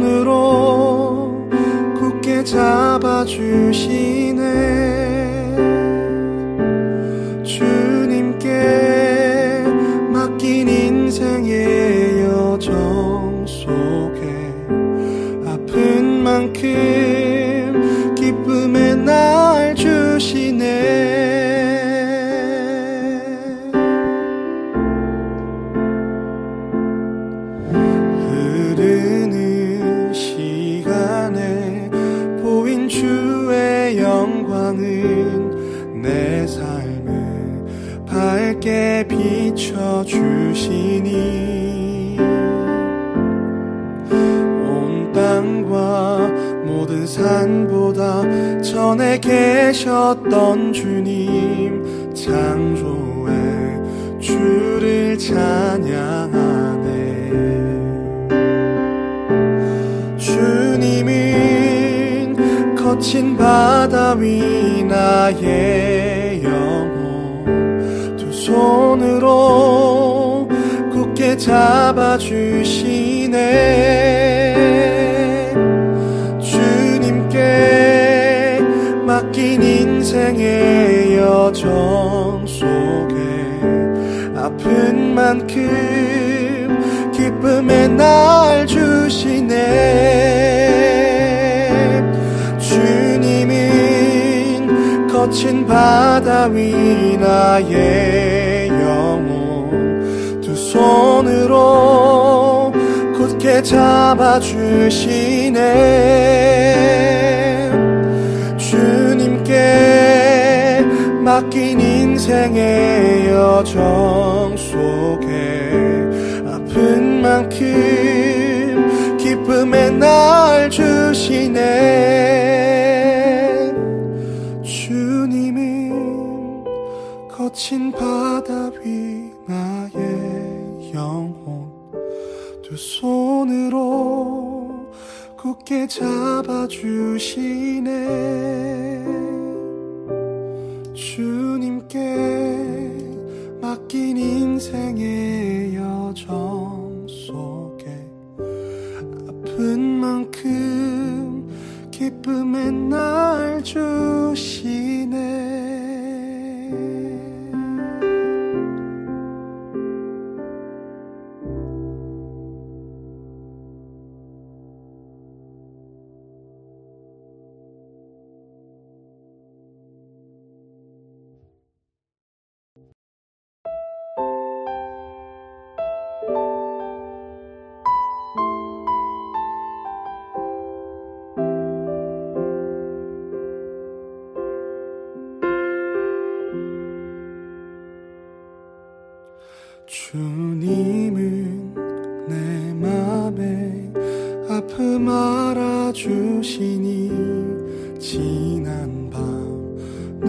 손으로 굳게 잡아주시네 전에 계셨던 주님 창조의 주를 찬양하네. 주님은 거친 바다 위 나의 영혼 두 손으로 굳게 잡아주시네. 주님께 맡 긴 인생의 여정 속에 아픈 만큼 기쁨의 날 주시네. 주님은 거친 바다 위 나의 영혼 두 손으로 굳게 잡아주시네 맡긴 인생의 여정 속에 아픈 만큼 기쁨의 날 주시네. 주님은 거친 바다 위 나의 영혼 두 손으로 굳게 잡아주시네 아픈 만큼 기쁨의 날 주시네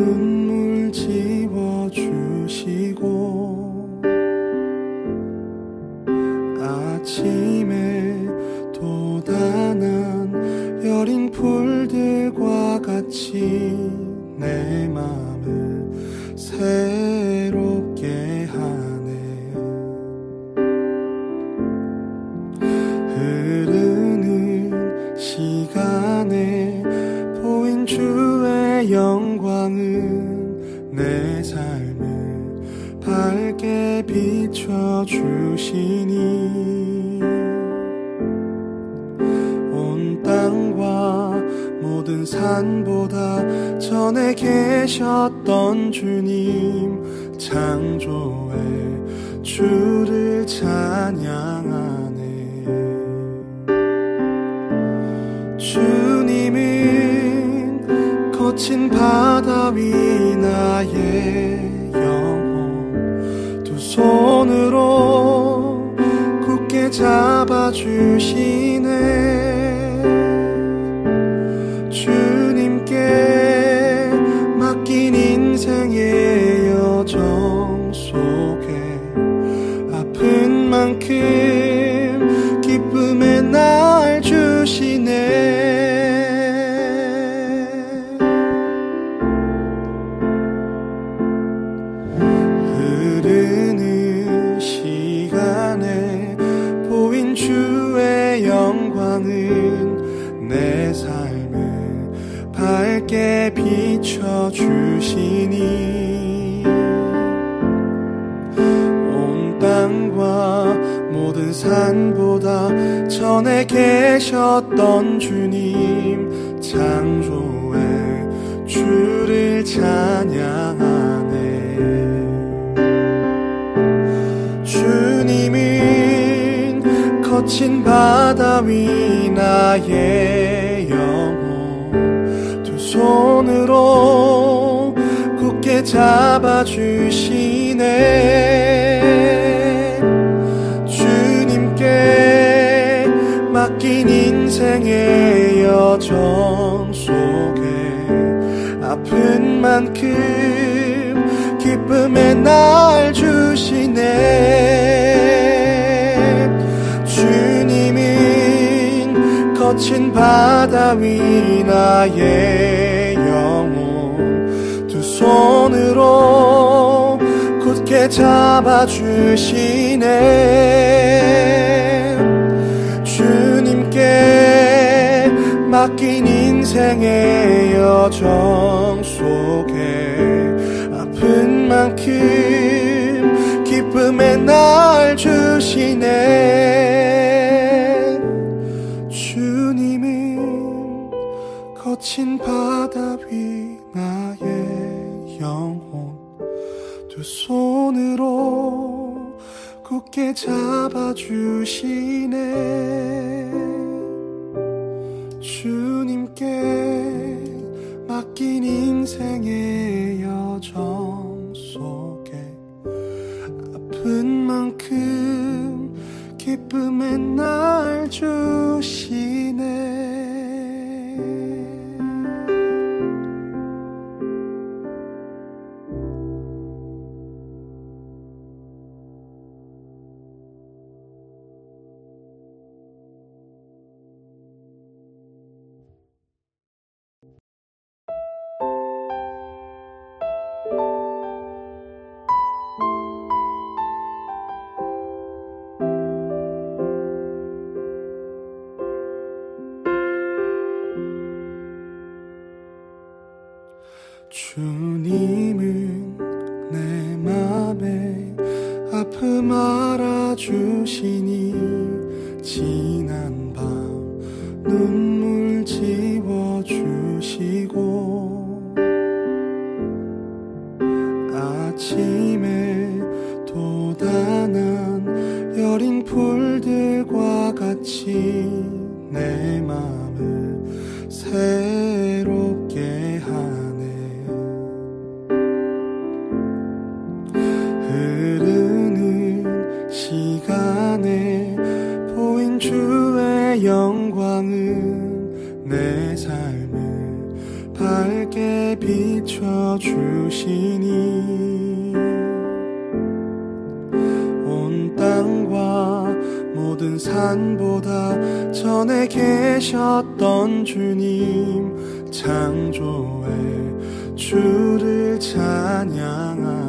mm -hmm. 주님 창조의 주를 찬양하네. 주님은 거친 바다 위 나의 영혼 두 손으로 굳게 잡아주시네. 주님께 맡긴 인생의 비춰주시니 온 땅과 모든 산보다 전에 계셨던 주님 창조의 주를 찬양하네. 주님은 거친 바다 위 나의 손으로 굳게 잡아주시네. 주님께 맡긴 인생의 여정 속에 아픈 만큼 기쁨의 날 주시네 거친 바다 위 나의 영혼. 두 손으로 굳게 잡아주시네. 주님께 맡긴 인생의 여정 속에 아픈 만큼 기쁨의 날 주시네 거친 바다 위 나의 영혼 두 손으로 굳게 잡아주시네. 주님께 맡긴 인생의 여정 속에 아픈 만큼 기쁨의 날 주시 영광은 내 삶을 밝게 비춰주시니 온 땅과 모든 산보다 전에 계셨던 주님 창조의 주를 찬양하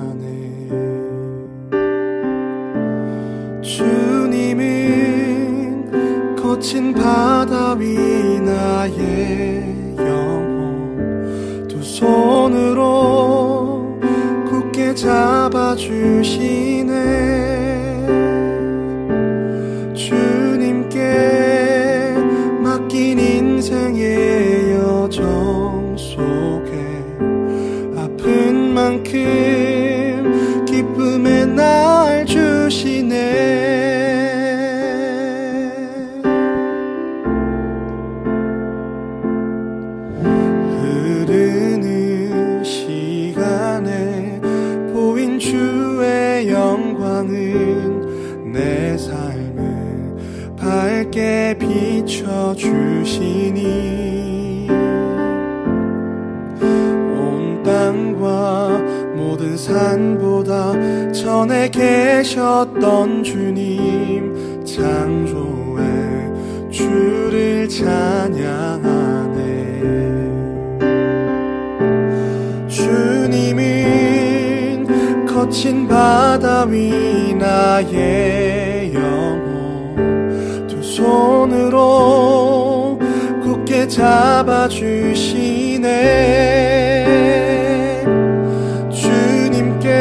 거친 바다 위 나의 영혼. 두 손으로 굳게 잡아주시네. 주님께 맡긴 인생의 여정 속에 아픈 만큼 거친 바다 위 나의 영혼 두 손으로 굳게 잡아주시네. 주님께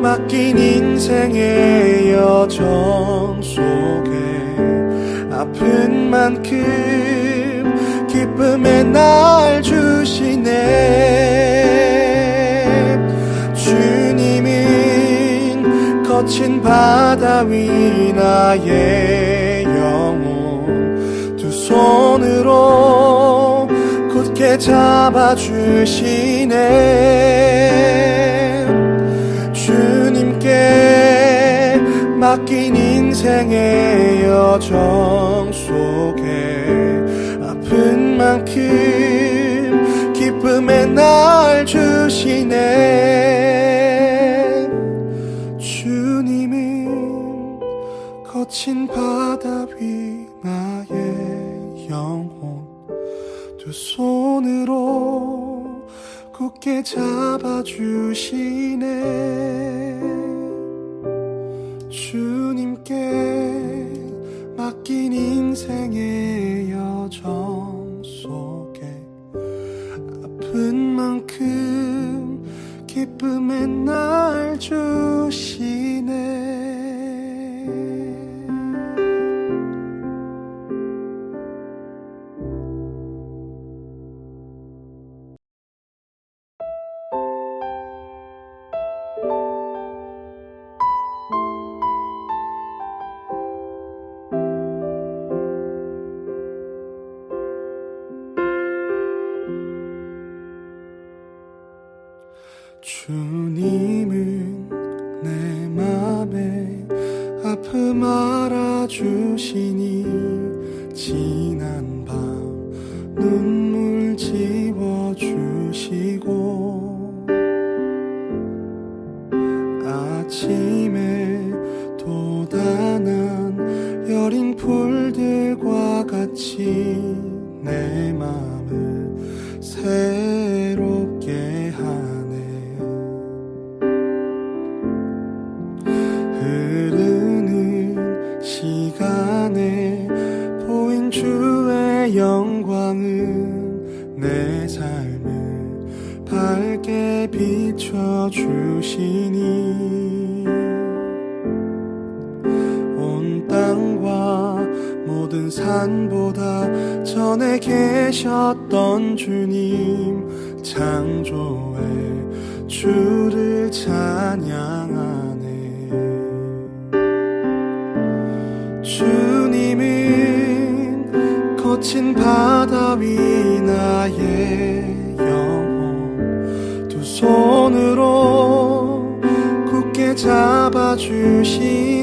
맡긴 인생의 여정 속에 아픈 만큼 기쁨의 날 주시네 거친 바다 위 나의 영혼. 두 손으로 굳게 잡아주시네. 주님께 맡긴 인생의 여정 속에 아픈 만큼 기쁨의 날 주시네 거친 바다 위 나의 영혼. 두 손으로 굳게 잡아주시네. 주님께 맡긴 인생의 여정 속에 아픈 만큼 기쁨의 날 주시네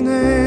잡아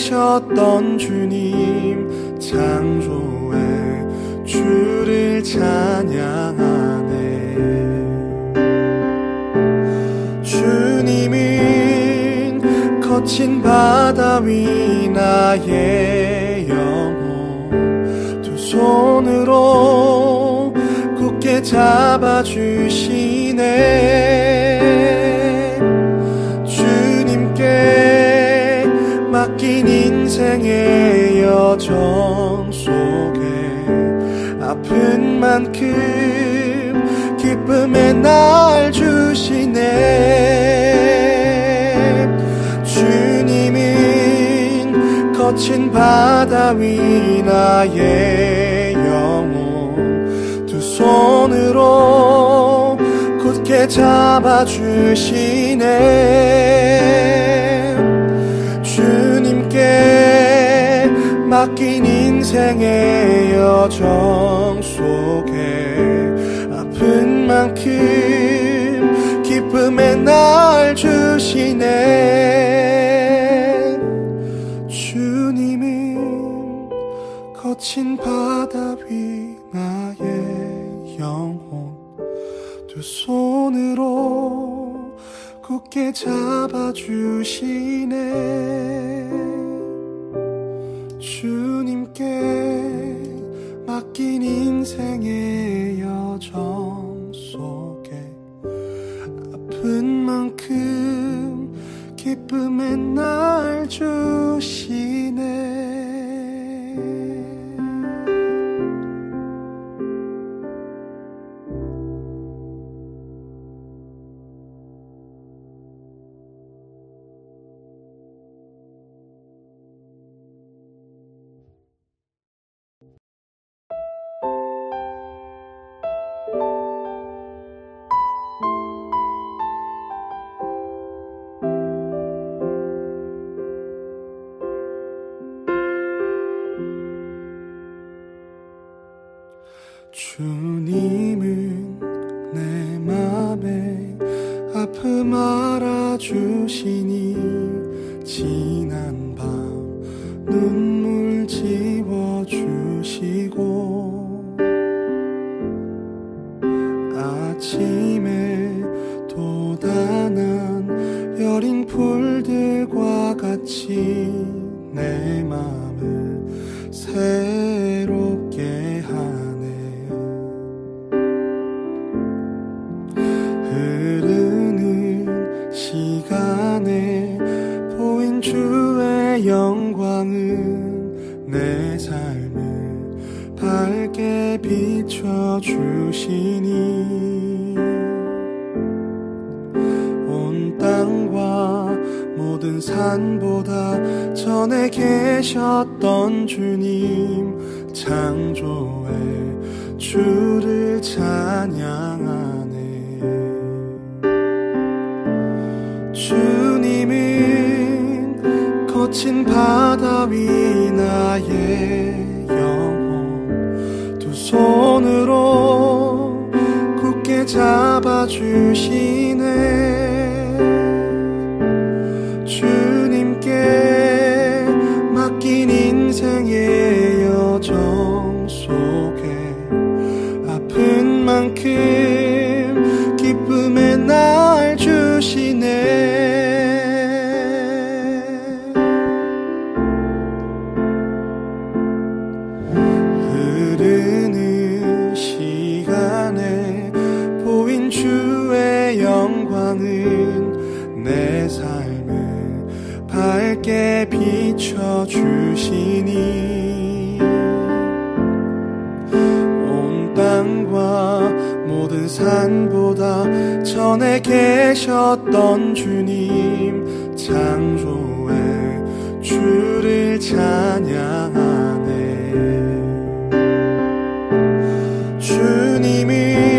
계셨던 주님 창조의 주를 찬양하네. 주님은 거친 바다 위 나의 영혼 두 손으로 굳게 잡아주시네 인생의 여정 속에 아픈 만큼 기쁨의 날 주시네. 주님은 거친 바다 위 나의 영혼 두 손으로 잡아주시네 맡긴 인생의 여정 속에 아픈 만큼 기쁨의 날 주시네. 주님은 거친 바다 위 나의 영혼 두 손으로 굳게 잡아주시네 인생의 여정 속에 아픈 만큼 기쁨의 날 주시네 비춰주시니 온 땅과 모든 산보다 전에 계셨던 주님 창조의 주를 찬양하네. 주님은 거친 바다 위 나의 잡아주시네 비춰주시니 온 땅과 모든 산보다 전에 계셨던 주님 창조의 주를 찬양하네. 주님은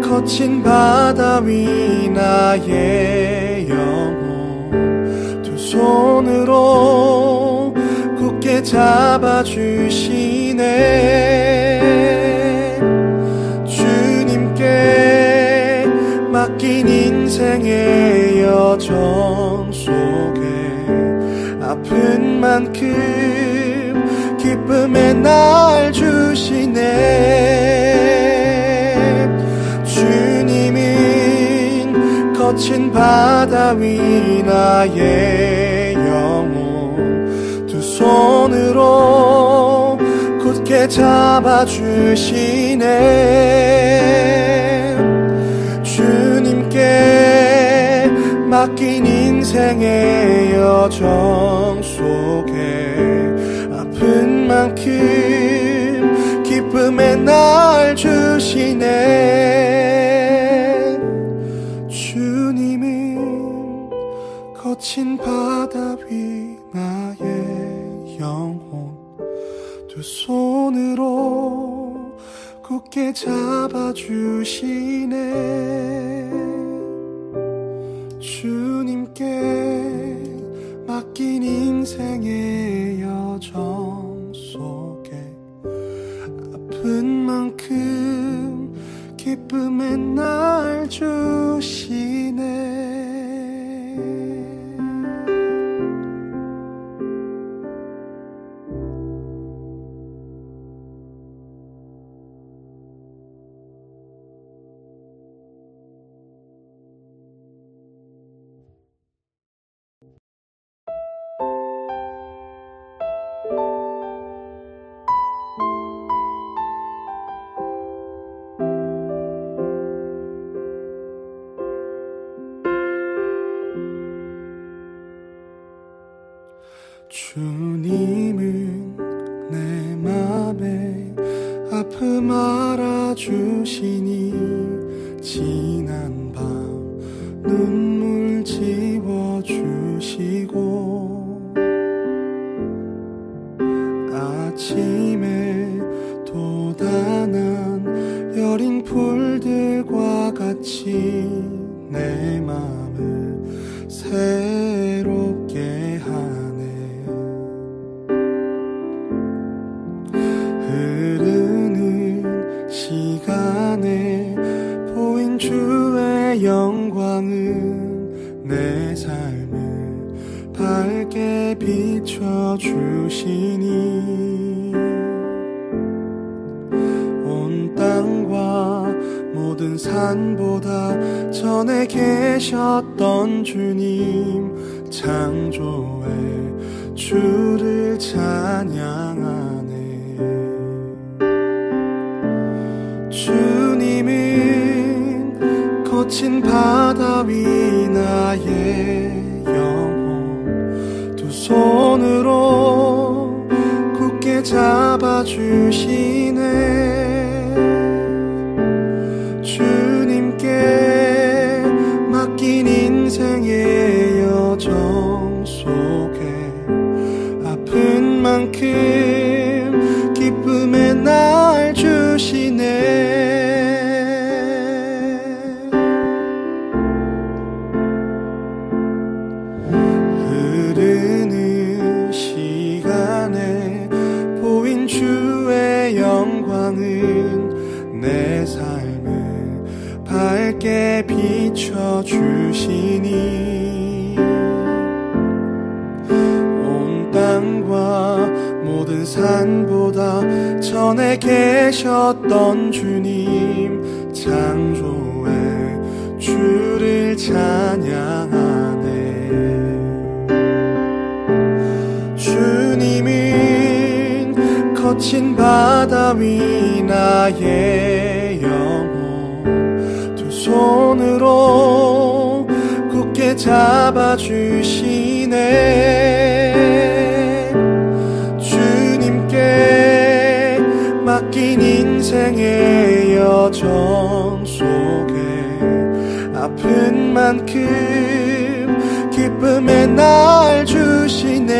거친 바다 위 나의 영혼. 두 손으로 굳게 잡아주시네. 주님께 맡긴 인생의 여 여정 속에 아픈 만큼 기쁨의 날 주시네 거친 바다 위 나의 영혼. 두 손으로 굳게 잡아주시네. 주님께 맡긴 인생의 여정 속에 아픈 만큼 기쁨의 날 주시네 굳게 잡아주시네. 주님께 맡긴 인생의 여정 속에 아픈 만큼 기쁨의 날 주시 주님은 내 맘에 아픔 알아주시니 밝게 비춰주시니 온 땅과 모든 산보다 전에 계셨던 주님 창조의 주를 찬양하네. 주님은 거친 바다 위 나의 손으로 굳게 잡아주시네. 주님께 맡긴 인생의 여정 속에 아픈 만큼 손으로 굳게 잡아주시네. 주님께 맡긴 인생의 여정 속에 아픈 만큼 기쁨의 날 주시네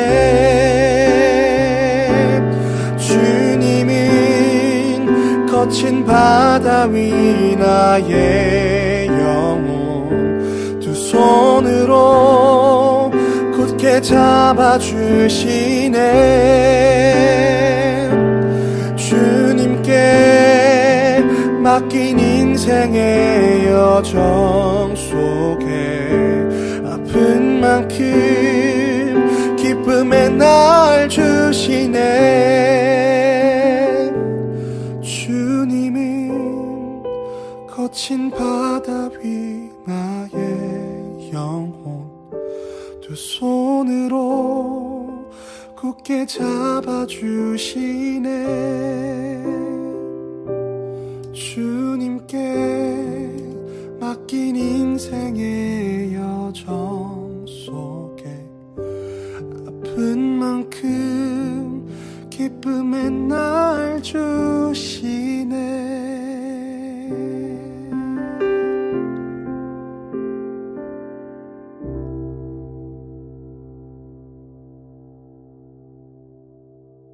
거친 바다 위 나의 영혼. 두 손으로 굳게 잡아주시네. 주님께 맡긴 인생의 여정 속에 아픈 만큼 기쁨의 날 주시네. 거친 바다 위 나의 영혼 두 손으로 굳게 잡아주시네. 주님께 맡긴 인생의 여정 속에 아픈 만큼 기쁨의 날 주시네